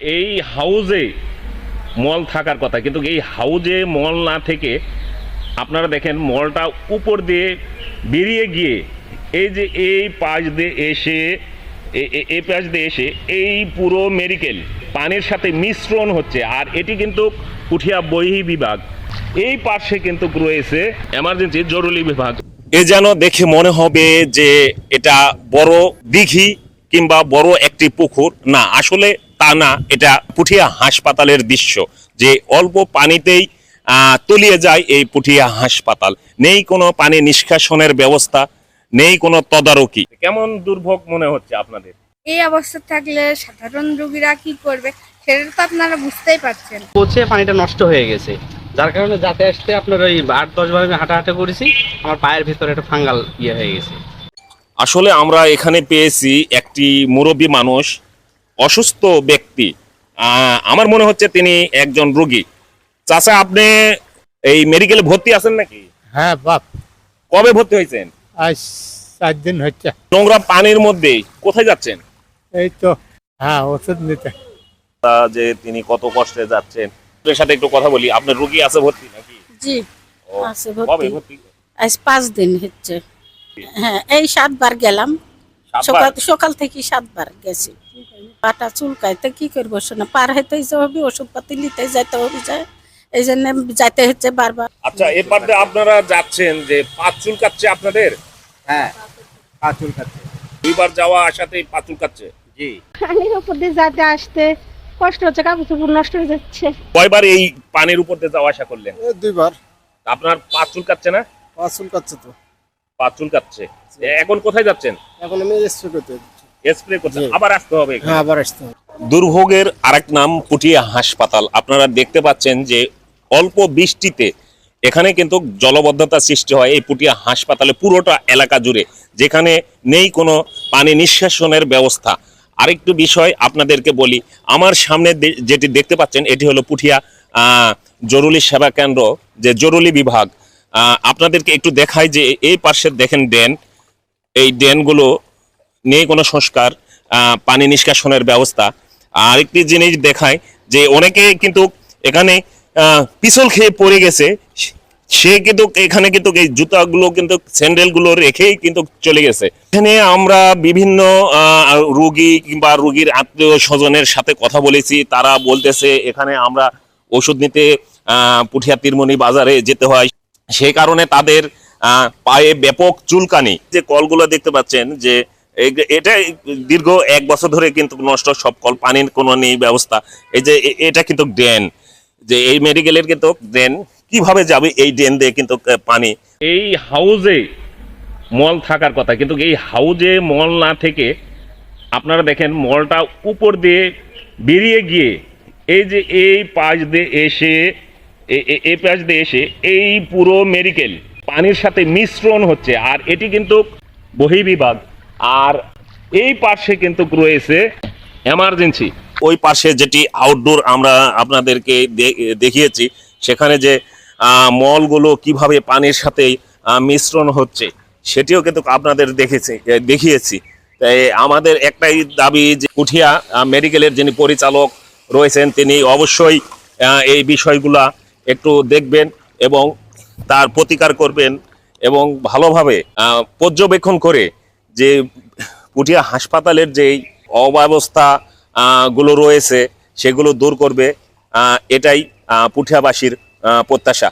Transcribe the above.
এই হাউজে মল থাকার কথা, কিন্তু এই হাউজে মল না থেকে আপনারা দেখেন মলটা উপর দিয়ে বেরিয়ে গিয়ে এই যে এই পাশ দিয়ে এসে এই পাশ দিয়ে এসে এই পুরো মেডিকেল পানির সাথে মিশ্রণ হচ্ছে। আর এটি কিন্তু পুঠিয়া বহি বিভাগ। এই পাশে কিন্তু রয়েছে এমার্জেন্সি জরুরি বিভাগ। এ যেন দেখে মনে হবে যে এটা বড় দিঘি কিংবা বড় একটি পুকুর। না, আসলে তা না এটা পুঠিয়া হাসপাতালের দৃশ্য যে অল্প পানিতেই আহ, তলিয়ে যায় এই পুঠিয়া হাসপাতাল। নেই কোনো পানি নিষ্কাশনের ব্যবস্থা নেই কোনো তদারকি। কেমন দুর্ভোগ মনে হচ্ছে আপনাদের? এই অবস্থা থাকলে সাধারণ রোগীরা কি করবে? সেটা তো আপনারা বুঝতেই পারছেন। পচে পানিটা নষ্ট হয়ে গেছে। যার কারণে যাতে আসতে আপনার ওই আট দশ বার আমি হাঁটাহাঁটা করেছি আমার পায়ের ভিতরে একটা ফাঙ্গাল ইয়ে হয়ে গেছে। আসলে আমরা এখানে পেয়েছি একটি মুরব্বী মানুষ অসুস্থ ব্যক্তি আহ, আমার মনে হচ্ছে তিনি একজন রোগী। চাচা আপনি এই মেডিকেলে ভর্তি আছেন নাকি? হ্যাঁ বাপ। কবে ভর্তি হয়েছেন? আজ চার দিন হচ্ছে। নোংরা পানির মধ্যে কোথায় যাচ্ছেন? এই তো হ্যাঁ ওষুধ নিতে। তা যে তিনি কত কষ্টে যাচ্ছেন। আপনার সাথে একটু কথা বলি আপনার রোগী আছে ভর্তি নাকি? জি আছে কবে ভর্তি। আজ পাঁচ দিন হচ্ছে। হ্যাঁ এই সাতবার গেলাম? সকাল সকাল থেকে সাতবার গেছি। পাটা চুলকাইতে কি করব শোনা? পার হইতে হবে ওষুধ পাতি নিতে যাইতে হবে যায় এই জন্য যাইতে হচ্ছে বারবার। আচ্ছা দিয়ে আপনারা যাচ্ছেন যে পাঁচ চুল কাটছে আপনাদের? হ্যাঁ পাঁচুল খাচ্ছে দুইবার যাওয়া আসাতেই পাঁচ চুল কাটছে জি। পানির উপর দিয়ে যাতে আসতে কষ্ট হচ্ছে কাপড় চোপড় নষ্ট হয়ে যাচ্ছে। কয়বার এই পানির উপর দিয়ে যাওয়া আসা করলেন? এ দুইবার। আপনার পাঁচ চুল কাটছে না? পাঁচুল কাটছে তো। পাঁচ চুল কাটছে এখন কোথায় যাচ্ছেন? এখন আমি করতে। স্প্রে করতে আবার আসতে হবে হ্যাঁ আবার আসতে হবে। দুর্ভোগের আরেক নাম পুটিয়া হাসপাতাল। আপনারা দেখতে পাচ্ছেন যে অল্প বৃষ্টিতে এখানে কিন্তু জলবদ্ধতা সৃষ্টি হয় এই পুটিয়া হাসপাতালে পুরোটা এলাকা জুড়ে যেখানে নেই কোনো পানি নিঃশ্বাসনের ব্যবস্থা। আরেকটু বিষয় আপনাদেরকে বলি আমার সামনে যেটি দেখতে পাচ্ছেন এটি হলো পুঠিয়া জরুরি সেবা কেন্দ্র যে জরুরি বিভাগ। আপনাদেরকে একটু দেখাই যে এই পাশে দেখেন ড্রেন এই ড্রেনগুলো নেই কোনো সংস্কার পানি নিষ্কাশনের ব্যবস্থা। আরেকটি জিনিস দেখায় যে অনেকে কিন্তু এখানে পিছল খেয়ে পড়ে গেছে, সে কিন্তু এখানে কিন্তু এই জুতাগুলো কিন্তু, স্যান্ডেলগুলো রেখেই কিন্তু চলে গেছে। এখানে আমরা বিভিন্ন রোগী কিংবা রুগীর আত্মীয় স্বজনের সাথে কথা বলেছি, তারা বলতেছে এখানে আমরা ওষুধ নিতে পুঠিয়া তিরমণি বাজারে যেতে হয়। সেই কারণে তাদের পায়ে ব্যাপক চুলকানি। যে কলগুলো দেখতে পাচ্ছেন যে এটা দীর্ঘ এক বছর ধরে কিন্তু নষ্ট, সব কল পানির কোনো নেই ব্যবস্থা। এই যে এটা কিন্তু ড্রেন, যে এই মেডিকেলের কিন্তু ড্রেন। কীভাবে যাবে এই ড্রেন দিয়ে কিন্তু পানি? এই হাউজে মল থাকার কথা, কিন্তু এই হাউজে মল না থেকে আপনারা দেখেন মলটা উপর দিয়ে বেরিয়ে গিয়ে এই যে এই পাশ দিয়ে এসে এই পাশ দিয়ে এসে এই পুরো মেডিকেল পানির সাথে মিশ্রণ হচ্ছে। আর এটি কিন্তু বহিবিভাগ আর এই পাশে কিন্তু রয়েছে এমার্জেন্সি ওই পাশে যেটি আউটডোর আমরা আপনাদেরকে দেখিয়েছি সেখানে যে মলগুলো কীভাবে পানির সাথে মিশ্রণ হচ্ছে সেটিও কিন্তু আপনাদের দেখেছি দেখিয়েছি। তাই আমাদের একটাই দাবি যে আহ, মেডিকেলের যিনি পরিচালক রয়েছেন তিনি অবশ্যই এই বিষয়গুলা একটু দেখবেন এবং তার প্রতিকার করবেন এবং ভালোভাবে পর্যবেক্ষণ করে যে পুঠিয়া হাসপাতালের যেই অব্যবস্থা গুলো রয়েছে সেগুলো দূর করবে এটাই পুঠিয়াবাসীর প্রত্যাশা।